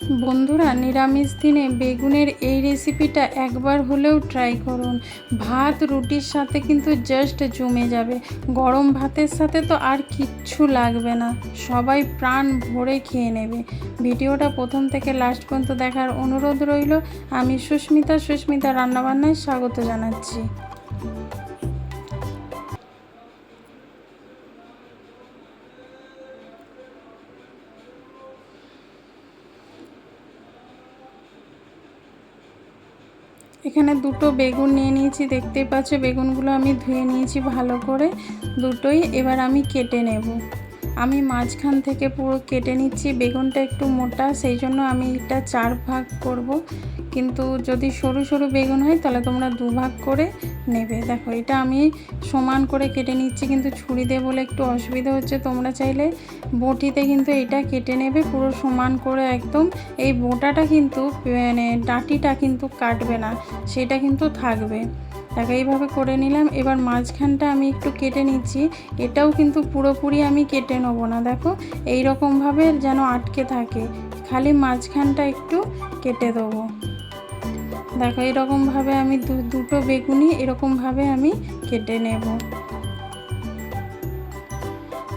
বন্ধুরা, নিরামিষ দিনে বেগুনের এই রেসিপিটা একবার হলেও ট্রাই করুন। ভাত, রুটির সাথে কিন্তু জাস্ট জমে যাবে। গরম ভাতের সাথে তো আর কিচ্ছু লাগবে না। সবাই প্রাণ ভরে খেয়ে নেবে। ভিডিওটা প্রথম থেকে লাস্ট পর্যন্ত দেখার অনুরোধ রইল। আমি সুস্মিতা সুস্মিতা রান্নাবান্নায় স্বাগত জানাচ্ছি। এখানে দুটো বেগুন নিয়ে নিয়েছি, দেখতেই পাচ্ছ বেগুনগুলো আমি ধুয়ে নিয়েছি ভালো করে। দুটোই এবার আমি কেটে নেব। আমি মাঝখান থেকে পুরো কেটে নিচ্ছি, বেগুনটা একটু মোটা, সেই জন্য আমি এটা চার ভাগ করব। কিন্তু যদি সরু সরু বেগুন হয়, তাহলে তোমরা দুভাগ করে নেবে। দেখো, এটা আমি সমান করে কেটে নিচ্ছি, কিন্তু ছুরি দিয়ে বলে একটু অসুবিধা হচ্ছে। তোমরা চাইলে বটিতে কিন্তু এটা কেটে নেবে, পুরো সমান করে একদম। এই বোটাটা কিন্তু মানে ডাঁটিটা কিন্তু কাটবে না, সেটা কিন্তু থাকবে। দেখো, এইভাবে করে নিলাম। এবার মাঝখানটা আমি একটু কেটে নিচ্ছি। এটাও কিন্তু পুরোপুরি আমি কেটে নেব না, দেখো। এই রকমভাবে যেন আটকে থাকে। খালি মাঝখানটা একটু কেটে দেবো। দেখো, এরকমভাবে আমি দুটো বেগুনি এরকমভাবে আমি কেটে নেব।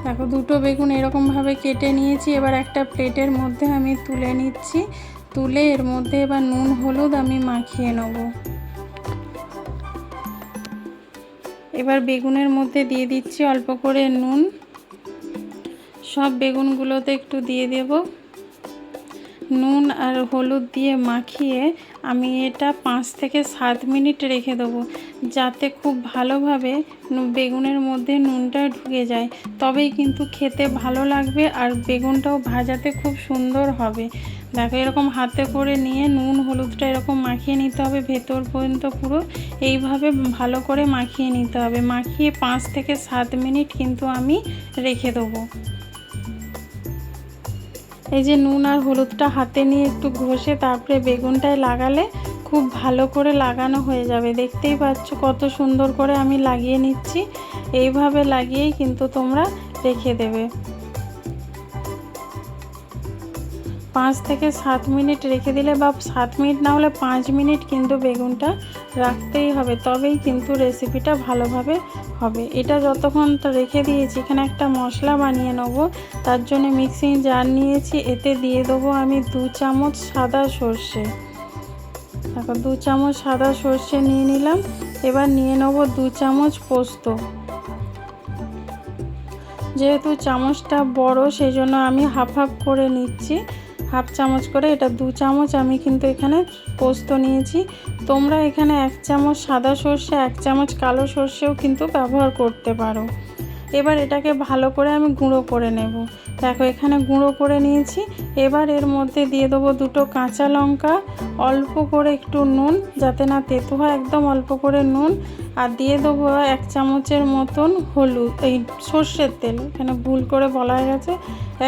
দেখো, দুটো বেগুন এরকমভাবে কেটে নিয়েছি। এবার একটা প্লেটের মধ্যে আমি তুলে নিচ্ছি। তুলে এর মধ্যে এবার নুন, হলুদ আমি মাখিয়ে নেব। এবার বেগুনের মধ্যে দিয়ে দিচ্ছি অল্প করে নুন। সব বেগুনগুলোতে একটু দিয়ে দেব। নুন আর হলুদ দিয়ে মাখিয়ে আমি এটা পাঁচ থেকে সাত মিনিট রেখে দেবো, যাতে খুব ভালোভাবে বেগুনের মধ্যে নুনটা ঢুকে যায়। তবেই কিন্তু খেতে ভালো লাগবে আর বেগুনটাও ভাজাতে খুব সুন্দর হবে। দেখো এরকম হাতে করে নিয়ে নুন, হলুদটা এরকম মাখিয়ে নিতে হবে, ভেতর পর্যন্ত পুরো এইভাবে ভালো করে মাখিয়ে নিতে হবে। মাখিয়ে পাঁচ থেকে সাত মিনিট কিন্তু আমি রেখে দেবো। এই যে নুন আর হলুদটা হাতে নিয়ে একটু ঘষে তারপরে বেগুনটায় লাগালে খুব ভালো করে লাগানো হয়ে যাবে। দেখতেই পাচ্ছ কত সুন্দর করে আমি লাগিয়ে নিচ্ছি। এইভাবে লাগিয়েই কিন্তু তোমরা রেখে দেবে। পাঁচ থেকে সাত মিনিট রেখে দিলে বা সাত মিনিট না হলে পাঁচ মিনিট কিন্তু বেগুনটা রাখতেই হবে। তবেই কিন্তু রেসিপিটা ভালোভাবে হবে। এটা যতক্ষণ তো রেখে দিয়েছি, এখানে একটা মশলা বানিয়ে নেব। তার জন্য মিক্সিং জার নিয়েছি, এতে দিয়ে দেবো আমি দু চামচ সাদা সর্ষে। দেখো, দু চামচ সাদা সর্ষে নিয়ে নিলাম, এবার নিয়ে নেব দু চামচ পোস্ত। যেহেতু চামচটা বড় সেই জন্য আমি হাফ হাফ করে নিচ্ছি। হাফ চামচ করে, এটা দু চামচ আমি কিন্তু এখানে পোস্ত নিয়েছি। তোমরা এখানে এক চামচ সাদা সর্ষে, এক চামচ কালো সর্ষেও কিন্তু ব্যবহার করতে পারো। এবার এটাকে ভালো করে আমি গুঁড়ো করে নেব। দেখো, এখানে গুঁড়ো করে নিয়েছি। এবার এর মধ্যে দিয়ে দেবো দুটো কাঁচা লঙ্কা। অল্প করে একটু নুন, যাতে না তেতো হয় একদম অল্প করে নুন। আর দিয়ে দেবো এক চামচের মতন হলুদ, এই সর্ষের তেল, এখানে ভুল করে বলা হয়ে গেছে।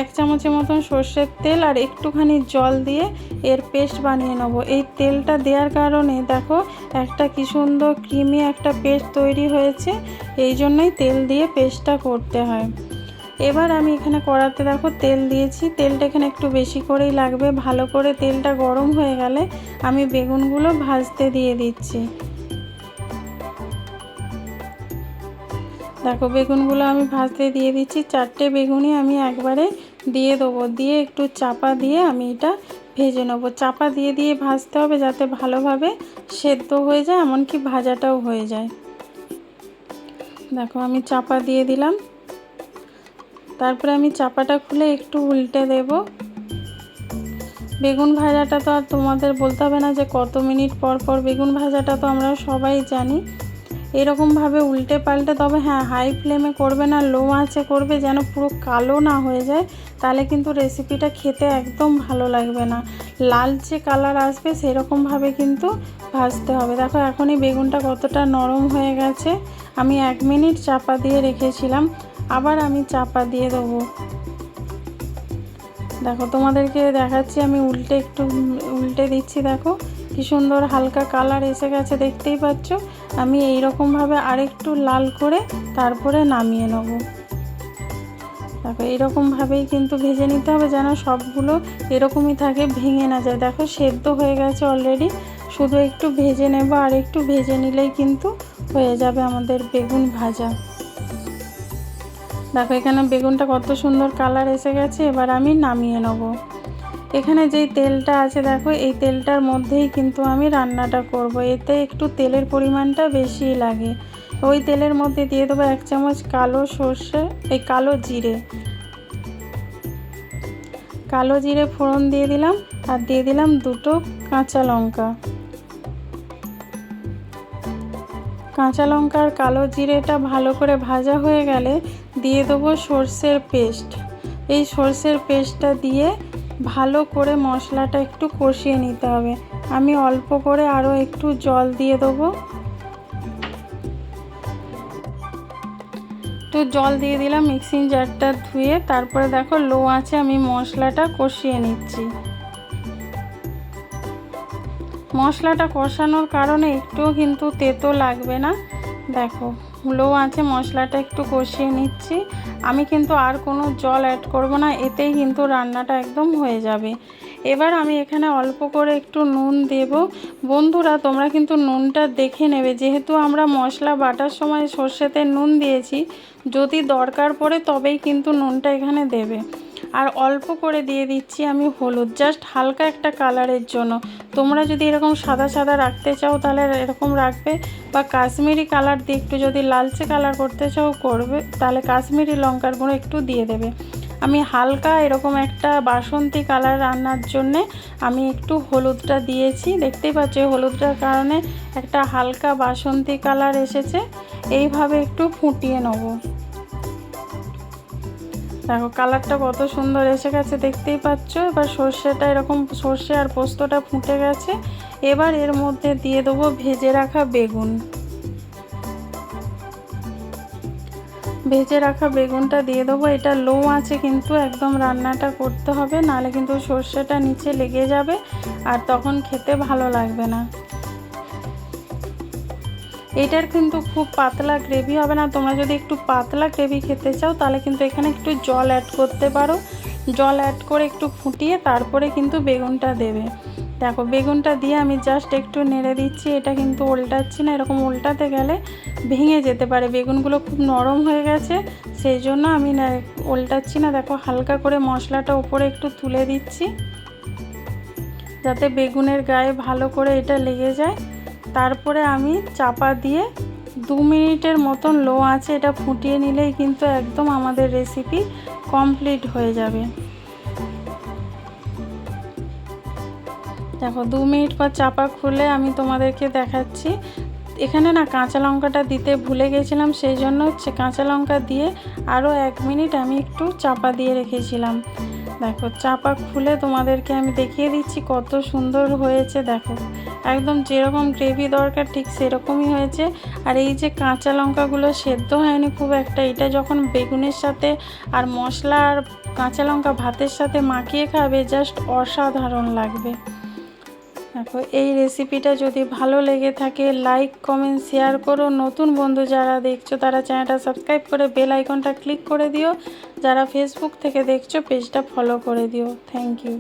এক চামচের মতন সর্ষের তেল আর একটুখানি জল দিয়ে এর পেস্ট বানিয়ে নেব। এই তেলটা দেওয়ার কারণে দেখো একটা কি সুন্দর ক্রিমি একটা পেস্ট তৈরি হয়েছে, এই জন্যই তেল দিয়ে পেস্টটা করতে হয়। এবার আমি এখানে কড়াতে দেখো তেল দিয়েছি, তেলটা এখানে একটু বেশি করেই লাগবে, ভালো করে তেলটা গরম হয়ে গেলে আমি বেগুনগুলো ভাজতে দিয়ে দিচ্ছি। দেখো, বেগুনগুলো আমি ভাজতে দিয়ে দিচ্ছি। চারটে বেগুনই আমি একবারে দিয়ে দেবো। দিয়ে একটু চাপা দিয়ে আমি এটা ভেজে নেব। চাপা দিয়ে দিয়ে ভাজতে হবে যাতে ভালোভাবে সেদ্ধ হয়ে যায়, এমনকি ভাজাটাও হয়ে যায়। দেখো, আমি চাপা দিয়ে দিলাম। তারপরে আমি চাপাটা খুলে একটু উল্টে দেব। বেগুন ভাজাটা তো আর তোমাদের বলতে হবে না যে কত মিনিট পর পর বেগুন ভাজাটা তো আমরা সবাই জানি। এরকমভাবে উল্টে পাল্টে, তবে হ্যাঁ হাই ফ্লেমে করবে না লো আঁচে করবে, যেন পুরো কালো না হয়ে যায়, তাহলে কিন্তু রেসিপিটা খেতে একদম ভালো লাগবে না। লালচে কালার আসবে সেরকমভাবে কিন্তু ভাজতে হবে। দেখো, এখনই বেগুনটা কতটা নরম হয়ে গেছে। আমি এক মিনিট চাপা দিয়ে রেখেছিলাম, আবার আমি চাপা দিয়ে দেবো। দেখো, তোমাদেরকে দেখাচ্ছি, আমি উল্টে একটু উল্টে দিচ্ছি, দেখো। কি সুন্দর হালকা কালার এসে গেছে দেখতেই পাচ্ছ। আমি এই রকমভাবে আরেকটু লাল করে তারপরে নামিয়ে নেব। দেখো এরকমভাবেই কিন্তু ভেজে নিতে হবে যেন সবগুলো এরকমই থাকে, ভেঙে না যায়। দেখো, সেদ্ধ হয়ে গেছে অলরেডি শুধু একটু ভেজে নেব আর একটু ভেজে নিলেই কিন্তু হয়ে যাবে আমাদের বেগুন ভাজা। দেখো, এখানে বেগুনটা কত সুন্দর কালার এসে গেছে, এবার আমি নামিয়ে নেব। এখানে যেই তেলটা আছে দেখো, এই তেলটার মধ্যেই কিন্তু আমি রান্নাটা করব। এতে একটু তেলের পরিমাণটা বেশি লাগে। ওই তেলের মধ্যে দিয়ে দেবো এক চামচ কালো সর্ষে, এই কালো জিরে। কালো জিরে ফোড়ন দিয়ে দিলাম, আর দিয়ে দিলাম দুটো কাঁচা লঙ্কা। কাঁচা লঙ্কার কালো জিরেটা ভালো করে ভাজা হয়ে গেলে দিয়ে দেবো সর্ষের পেস্ট। এই সর্ষের পেস্টটা দিয়ে ভালো করে মশলাটা একটু কষিয়ে নিতে হবে। আমি অল্প করে আরও একটু জল দিয়ে দেবো। একটু জল দিয়ে দিলাম মিক্সিং জারটা ধুয়ে, তারপরে দেখো লো আছে আমি মশলাটা কষিয়ে নিচ্ছি। মশলাটা কষানোর কারণে একটুও কিন্তু তেতো লাগবে না। দেখো, লো আছে মশলাটা একটু কষিয়ে নিচ্ছি। আমি কিন্তু আর কোনো জল অ্যাড করব না, এতেই কিন্তু রান্নাটা একদম হয়ে যাবে। এবার আমি এখানে অল্প করে একটু নুন দেব। বন্ধুরা, তোমরা কিন্তু নুনটা দেখে নেবে। যেহেতু আমরা মশলা বাটার সময় সর্ষেতে নুন দিয়েছি, যদি দরকার পড়ে তবেই কিন্তু নুনটা এখানে দেবে। আর অল্প করে দিয়ে দিচ্ছি আমি হলুদ জাস্ট হালকা একটা কালারের জন্য। তোমরা যদি এরকম সাদা সাদা রাখতে চাও তাহলে এরকম রাখবে, বা কাশ্মীরি কালার দিয়ে একটু যদি লালচে কালার করতে চাও করবে, তাহলে কাশ্মীরি লঙ্কার গুঁড়ো একটু দিয়ে দেবে। আমি হালকা এরকম একটা বাসন্তী কালার রান্নার জন্যে আমি একটু হলুদটা দিয়েছি। দেখতেই পাচ্ছ হলুদটার কারণে একটা হালকা বাসন্তী কালার এসেছে। এইভাবে একটু ফুটিয়ে নেব। দেখো, কালারটা কত সুন্দর এসে গেছে, দেখতেই পাচ্ছ? এবার সর্ষেটা এরকম, সর্ষে আর পোস্তটা ফুটে গেছে। এবার এর মধ্যে দিয়ে দেবো ভেজে রাখা বেগুন। ভেজে রাখা বেগুনটা দিয়ে দেবো। এটা লো আছে, কিন্তু একদম রান্নাটা করতে হবে, নাহলে কিন্তু সর্ষেটা নিচে লেগে যাবে, আর তখন খেতে ভালো লাগবে না। এটার কিন্তু খুব পাতলা গ্রেভি হবে না। তোমরা যদি একটু পাতলা গ্রেভি খেতে চাও, তাহলে কিন্তু এখানে একটু জল অ্যাড করতে পারো। জল অ্যাড করে একটু ফুটিয়ে তারপরে কিন্তু বেগুনটা দেবে। দেখো, বেগুনটা দিয়ে আমি জাস্ট একটু নেড়ে দিচ্ছি। এটা কিন্তু উল্টাচ্ছি না, এরকম উল্টাতে গেলে ভেঙে যেতে পারে। বেগুনগুলো খুব নরম হয়ে গেছে, সেই জন্য আমি উল্টাচ্ছি না। দেখো, হালকা করে মশলাটা উপরে একটু তুলে দিচ্ছি, যাতে বেগুনের গায়ে ভালো করে এটা লেগে যায়। তারপরে আমি চাপা দিয়ে দু মিনিটের মতন লো আছে, এটা ফুটিয়ে নিলেই কিন্তু একদম আমাদের রেসিপি কমপ্লিট হয়ে যাবে। দেখো, দু মিনিট পর চাপা খুলে আমি তোমাদেরকে দেখাচ্ছি। এখানে না কাঁচা লঙ্কাটা দিতে ভুলে গেছিলাম, সেই জন্য কাঁচা লঙ্কা দিয়ে আরও এক মিনিট আমি একটু চাপা দিয়ে রেখেছিলাম। দেখো চাপা খুলে তোমাদেরকে আমি দেখিয়ে দিচ্ছি কত সুন্দর হয়েছে, দেখো। একদম যেরকম গ্রেভি দরকার, ঠিক সেরকমই হয়েছে। আর এই যে কাঁচা লঙ্কাগুলো সেদ্ধ হয়নি খুব একটা, এটা যখন বেগুনের সাথে আর মশলা আর কাঁচা লঙ্কা ভাতের সাথে মাখিয়ে খাবে জাস্ট অসাধারণ লাগবে। দেখো, এই রেসিপিটা যদি ভালো লেগে থাকে লাইক কমেন্ট শেয়ার করো। নতুন বন্ধু যারা দেখছ, তারা চ্যানেলটা সাবস্ক্রাইব করে বেল আইকনটা ক্লিক করে দিও। যারা ফেসবুক থেকে দেখছ পেজটা ফলো করে দিও। Thank you